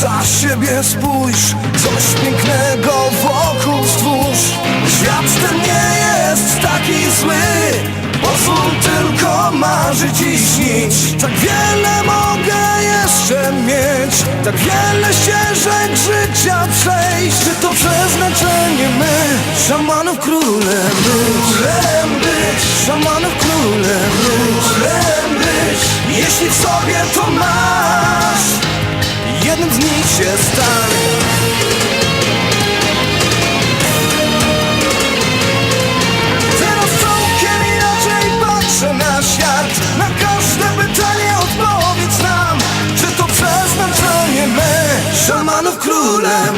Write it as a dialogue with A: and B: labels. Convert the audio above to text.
A: siebie spójrz Coś pięknego wokół stwórz. Świat ten nie jest taki zły Pozwól tylko marzyć i śnić. Tak wiele mogę jeszcze mieć Tak wiele ścieżek życia przejść. Czy to przeznaczenie my Szamanów królem być. Królem być. Szamanów królem być. Królem być. Jeśli w sobie to masz się stań Teraz całkiem inaczej patrzę na świat. Na każde pytanie odpowiedz nam Czy to przeznaczenie my Szamanów królem